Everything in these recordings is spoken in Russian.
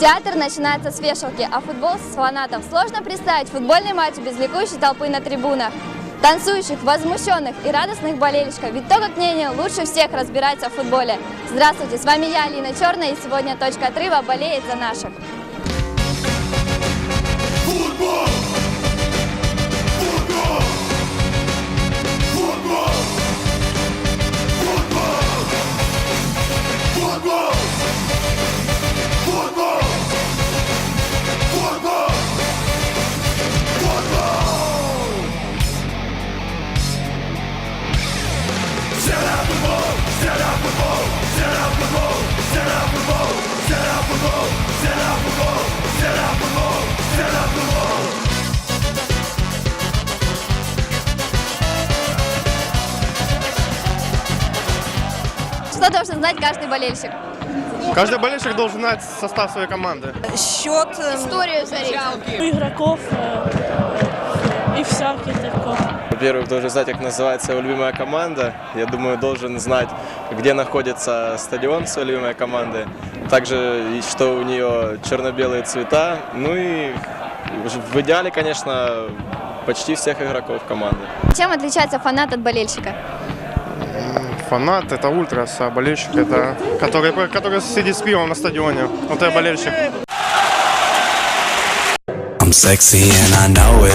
Театр начинается с вешалки, а футбол с фанатов. Сложно представить футбольный матч без ликующей толпы на трибунах. Танцующих, возмущенных и радостных болельщиков. Ведь то, как мнение лучше всех разбирается в футболе. Здравствуйте, с вами я, Алина Черная, и сегодня точка отрыва болеет за наших. Футбол! Что должен знать каждый болельщик? Каждый болельщик должен знать состав своей команды. Счет э, Историю Зари. игроков э, и всяких такого. Во-первых, должен знать, как называется его любимая команда. Я думаю, должен знать, где находится стадион своей любимой команды. Также, что у нее черно-белые цвета. Ну и в идеале, конечно, почти всех игроков команды. Чем отличается фанат от болельщика? Фанат – это ультрас, а болельщик – это который, который сидит с пивом на стадионе. Вот это болельщик. I'm sexy and I know it.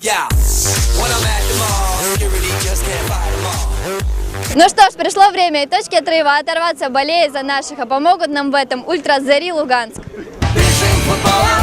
Yeah, when I'm at the mall, Ну что ж, пришло время и точки отрыва оторваться, болея за наших, а помогут нам в этом ультра Зари Луганск. Бежим футболом,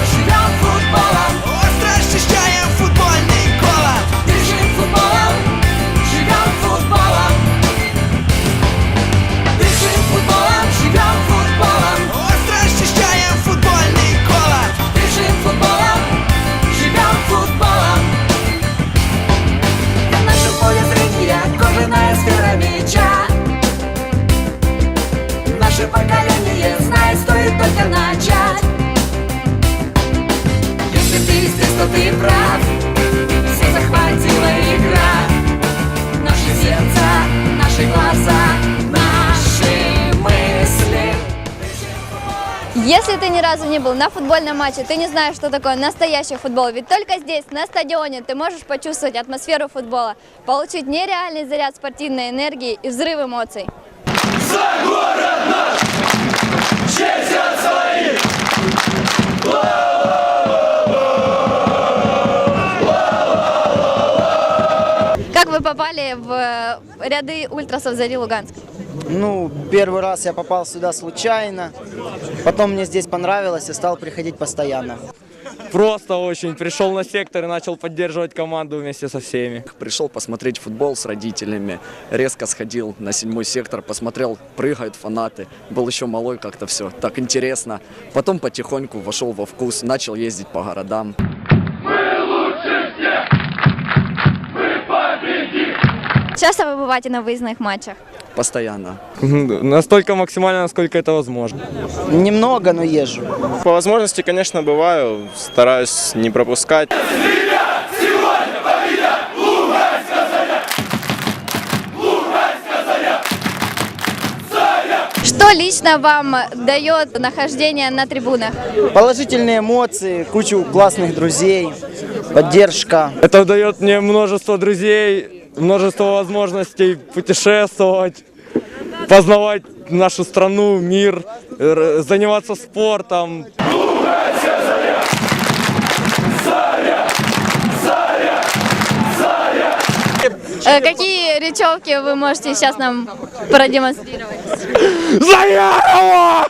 ты прав. Все захватила игра. Наши сердца, наши глаза, наши мысли. Если ты ни разу не был на футбольном матче, ты не знаешь, что такое настоящий футбол. Ведь только здесь, на стадионе, ты можешь почувствовать атмосферу футбола, получить нереальный заряд спортивной энергии и взрыв эмоций. Как вы попали в э, ряды ультрасов Зари Луганск? Ну, первый раз я попал сюда случайно, потом мне здесь понравилось и стал приходить постоянно. Просто очень. Пришел на сектор и начал поддерживать команду вместе со всеми. Пришел посмотреть футбол с родителями, резко сходил на седьмой сектор, посмотрел, прыгают фанаты. Был еще малой как-то все, так интересно. Потом потихоньку вошел во вкус, начал ездить по городам. Часто вы бываете на выездных матчах? Постоянно. Настолько максимально, насколько это возможно. Немного, но езжу. По возможности, конечно, бываю. Стараюсь не пропускать. Что лично вам дает нахождение на трибунах? Положительные эмоции, кучу классных друзей, поддержка. Это дает мне множество друзей, множество возможностей путешествовать, познавать нашу страну, мир, заниматься спортом. Э, Какие речевки вы можете сейчас нам продемонстрировать? Заярова!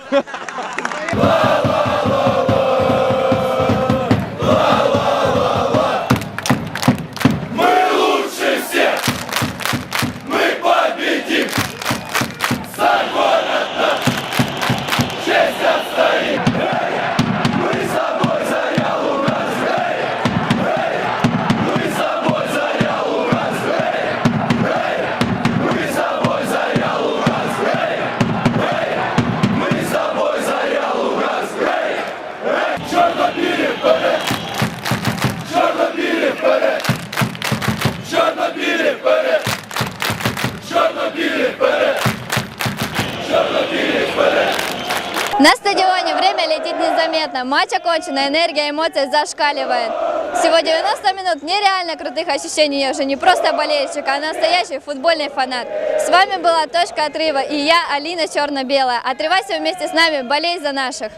На стадионе время летит незаметно. Матч окончен, энергия эмоций зашкаливает. Всего 90 минут нереально крутых ощущений. Я уже не просто болельщик, а настоящий футбольный фанат. С вами была Точка Отрыва и я, Алина Черно-Белая. Отрывайся вместе с нами, болей за наших.